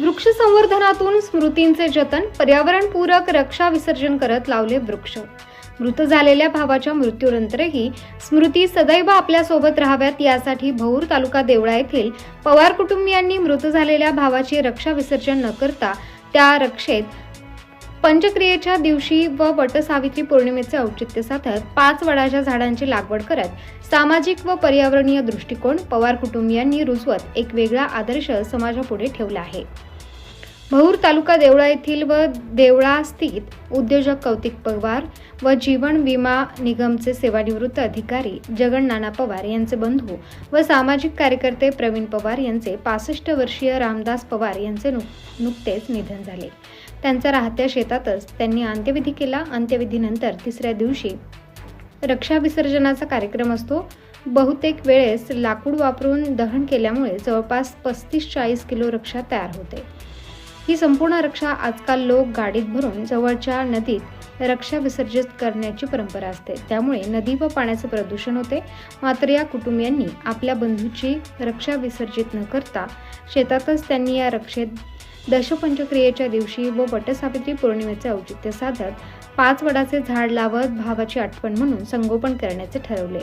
वृक्ष संवर्धनातून स्मृतींचे जतन पर्यावरणपूरक रक्षा विसर्जन करत लावले वृक्ष. मृत झालेल्या भावाच्या मृत्यूनंतरही स्मृती सदैव आपल्यासोबत राहाव्यात यासाठी भौर तालुका देवळा येथील पवार कुटुंबियांनी मृत झालेल्या भावाचे रक्षा विसर्जन न करता त्या रक्षेत पंचक्रियेच्या दिवशी व वटसावित्री पौर्णिमेचे औचित्य साधत पाच वडाच्या झाडांची लागवड करत सामाजिक व पर्यावरणीय दृष्टिकोन पवार कुटुंबियांनी रुजवत एक वेगळा आदर्श समाजापुढे ठेवला आहे. भौर तालुका देवळा येथील व देवळा स्थित उद्योजक कौतिक पवार व जीवन विमा निगमचे सेवानिवृत्त अधिकारी जगन नाना पवार यांचे बंधू व सामाजिक कार्यकर्ते प्रवीण पवार यांचे पासष्ट वर्षीय रामदास पवार यांचे नुक नुकतेच निधन झाले. त्यांचा राहत्या शेतातच त्यांनी अंत्यविधी केला. अंत्यविधीनंतर तिसऱ्या दिवशी रक्षा विसर्जनाचा कार्यक्रम असतो. बहुतेक वेळेस लाकूड वापरून दहन केल्यामुळे जवळपास पस्तीस चाळीस किलो रक्षा तयार होते. ही संपूर्ण रक्षा आजकाल लोक गाडीत भरून जवळच्या नदीत रक्षा विसर्जित करण्याची परंपरा असते. त्यामुळे नदी व पाण्याचे प्रदूषण होते. मात्र या कुटुंबियांनी आपल्या बंधूची रक्षा विसर्जित न करता शेतातच त्यांनी या रक्षेत दशपंचक्रियेच्या दिवशी व वटसावित्री पौर्णिमेचे औचित्य साधत पाच वडाचे झाड लावत भावाची आठवण म्हणून संगोपन करण्याचे ठरवले.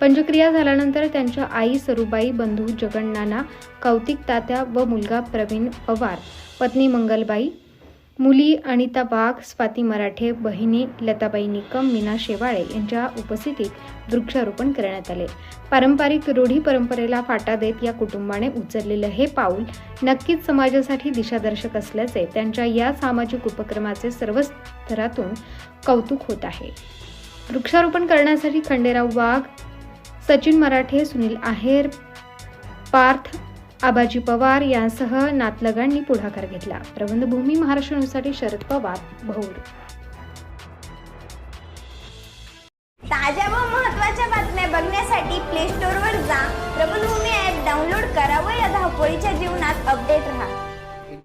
पंचक्रिया झाल्यानंतर त्यांच्या आई सरुबाई बंधू जगन्नाना कौतिक तात्या व मुलगा प्रवीण पवार पत्नी मंगलबाई मुली अनिता वाघ स्वाती मराठे बहिणी लताबाई निकम मीना शेवाळे यांच्या उपस्थितीत वृक्षारोपण करण्यात आले. पारंपरिक रूढी परंपरेला फाटा देत या कुटुंबाने उचललेलं हे पाऊल नक्कीच समाजासाठी दिशादर्शक असल्याचे त्यांच्या या सामाजिक उपक्रमाचे सर्व स्तरातून कौतुक होत आहे. वृक्षारोपण करण्यासाठी खंडेराव वाघ सचिन मराठे सुनील आहेर पार्थ आबाजी पवार यांसह नातलगांनी पुढाकार घेतला. प्रबंधभूमी महाराष्ट्र न्यूजसाठी शरद पवार भौर ताज्या व महत्त्वाच्या बातम्या बघण्यासाठी प्ले स्टोअरवर जा. प्रबंधभूमी ॲप डाउनलोड करा व या धावपळीच्या जीवनात अपडेट राहा.